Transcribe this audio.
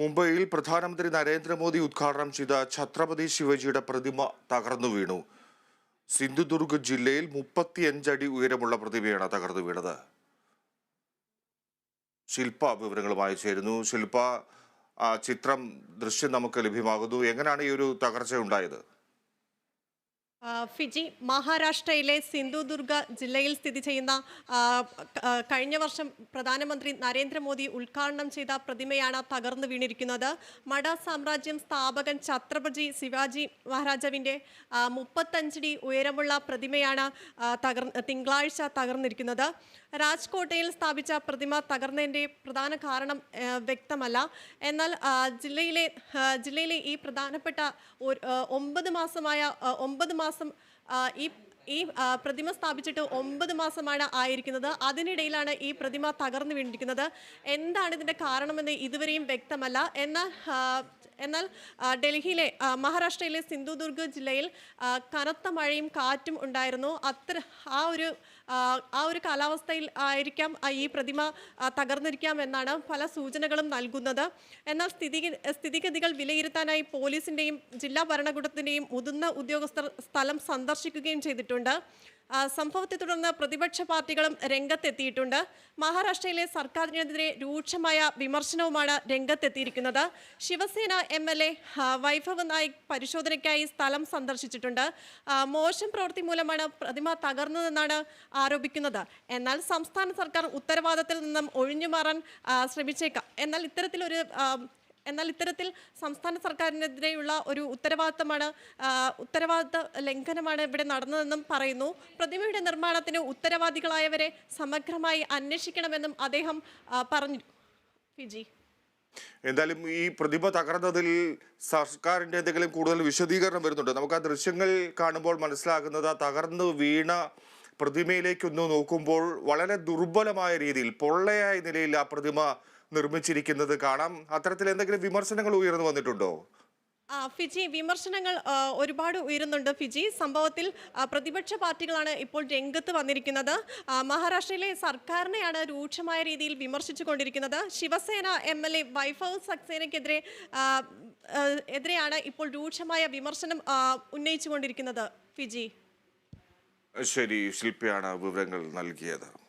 മുംബൈയിൽ പ്രധാനമന്ത്രി നരേന്ദ്രമോദി ഉദ്ഘാടനം ചെയ്ത ഛത്രപതി ശിവജിയുടെ പ്രതിമ തകർന്നു വീണു. സിന്ധുദുർഗ് ജില്ലയിൽ മുപ്പത്തിയഞ്ചടി ഉയരമുള്ള പ്രതിമയാണ് തകർന്നു വീണത്. ശില്പ വിവരങ്ങളുമായി ചേരുന്നു. ശില്പ ചിത്രം ദൃശ്യം നമുക്ക് ലഭ്യമാകുന്നു. എങ്ങനെയാണ് ഈ ഒരു തകർച്ച ഉണ്ടായത്? ഫിജി മഹാരാഷ്ട്രയിലെ സിന്ധുദുർഗ ജില്ലയിൽ സ്ഥിതി ചെയ്യുന്ന കഴിഞ്ഞ വർഷം പ്രധാനമന്ത്രി നരേന്ദ്രമോദി ഉദ്ഘാടനം ചെയ്ത പ്രതിമയാണ് തകർന്നു വീണിരിക്കുന്നത്. മഡ സാമ്രാജ്യം സ്ഥാപകൻ ഛത്രപതി ശിവാജി മഹാരാജാവിന്റെ മുപ്പത്തഞ്ചടി ഉയരമുള്ള പ്രതിമയാണ് തകർ തിങ്കളാഴ്ച തകർന്നിരിക്കുന്നത്. രാജ്കോട്ടയിൽ സ്ഥാപിച്ച പ്രതിമ തകർന്നതിന്റെ പ്രധാന കാരണം വ്യക്തമല്ല. എന്നാൽ ജില്ലയിലെ ജില്ലയിലെ ഈ പ്രധാനപ്പെട്ട ഒമ്പത് മാസമായ ഒമ്പത് മാസം ആ, ഈ ഈ പ്രതിമ സ്ഥാപിച്ചിട്ട് ഒമ്പത് മാസമാണ് ആയിരിക്കുന്നത്. അതിനിടയിലാണ് ഈ പ്രതിമ തകർന്നു വീണിരിക്കുന്നത്. എന്താണ് ഇതിന്റെ കാരണമെന്ന് ഇതുവരെയും വ്യക്തമല്ല. എന്നാൽ എന്നാൽ ഡൽഹിയിലെ മഹാരാഷ്ട്രയിലെ സിന്ധുദുർഗ് ജില്ലയിൽ കനത്ത മഴയും കാറ്റും ഉണ്ടായിരുന്നു. അത്ര ആ ഒരു ആ, ഒരു കാലാവസ്ഥയിൽ ആയിരിക്കാം ഈ പ്രതിമ തകർന്നിരിക്കാം എന്നാണ് പല സൂചനകളും നൽകുന്നത്. എന്നാൽ സ്ഥിതി സ്ഥിതിഗതികൾ വിലയിരുത്താനായി പോലീസിന്റെയും ജില്ലാ ഭരണകൂടത്തിന്റെയും മുതിർന്ന ഉദ്യോഗസ്ഥർ സ്ഥലം സന്ദർശിക്കുകയും ചെയ്തിട്ടുണ്ട്. സംഭവത്തെ തുടർന്ന് പ്രതിപക്ഷ പാർട്ടികളും രംഗത്തെത്തിയിട്ടുണ്ട്. മഹാരാഷ്ട്രയിലെ സർക്കാരിനെതിരെ രൂക്ഷമായ വിമർശനവുമാണ് രംഗത്തെത്തിയിരിക്കുന്നത്. Shiv Sena M L A Vaibhav Naik പരിശോധനയ്ക്കായി സ്ഥലം സന്ദർശിച്ചിട്ടുണ്ട്. മോശം പ്രവൃത്തി മൂലമാണ് പ്രതിമ തകർന്നതെന്നാണ് ആരോപിക്കുന്നത്. എന്നാൽ സംസ്ഥാന സർക്കാർ ഉത്തരവാദത്തിൽ നിന്നും ഒഴിഞ്ഞുമാറാൻ ശ്രമിച്ചേക്കാം. എന്നാൽ ഇത്തരത്തിലൊരു എന്നാൽ ഇത്തരത്തിൽ സംസ്ഥാന സർക്കാരിനെതിരെയുള്ള ഒരു ഉത്തരവാദിത്തമാണ് ഉത്തരവാദിത്ത ലംഘനമാണ് ഇവിടെ നടന്നതെന്നും പറയുന്നു. പ്രതിമയുടെ നിർമ്മാണത്തിന് ഉത്തരവാദികളായവരെ സമഗ്രമായി അന്വേഷിക്കണമെന്നും അദ്ദേഹം പറഞ്ഞു. ഫിജി. എന്തായാലും ഈ പ്രതിമ തകർന്നതിൽ സർക്കാരിന്റെ എന്തെങ്കിലും കൂടുതൽ വിശദീകരണം വരുന്നുണ്ട്? നമുക്ക് ആ ദൃശ്യങ്ങൾ കാണുമ്പോൾ മനസ്സിലാകുന്നത് ആ തകർന്നു വീണ പ്രതിമയിലേക്കൊന്ന് നോക്കുമ്പോൾ വളരെ ദുർബലമായ രീതിയിൽ പൊള്ളയായ നിലയിൽ ആ പ്രതിമ നിർമ്മിച്ചിരിക്കുന്നത് കാണാം. അത്തരത്തിൽ എന്തെങ്കിലും വിമർശനങ്ങൾ ഉയർന്നു വന്നിട്ടുണ്ടോ? ആ, ഫിജി വിമർശനങ്ങൾ ഒരുപാട് ഉയരുന്നുണ്ട് ഫിജി. സംഭവത്തിൽ പ്രതിപക്ഷ പാർട്ടികളാണ് ഇപ്പോൾ രംഗത്ത് വന്നിരിക്കുന്നത്. മഹാരാഷ്ട്രയിലെ സർക്കാരിനെയാണ് രൂക്ഷമായ രീതിയിൽ വിമർശിച്ചു കൊണ്ടിരിക്കുന്നത്. Shiv Sena M L A Vaibhav സക്സേനയ്ക്കെതിരെ എതിരെയാണ് ഇപ്പോൾ രൂക്ഷമായ വിമർശനം ഉന്നയിച്ചു ഉന്നയിച്ചുകൊണ്ടിരിക്കുന്നത് ഫിജി. ശരി ശില്പിയാണ് വിവരങ്ങൾ നൽകിയത്.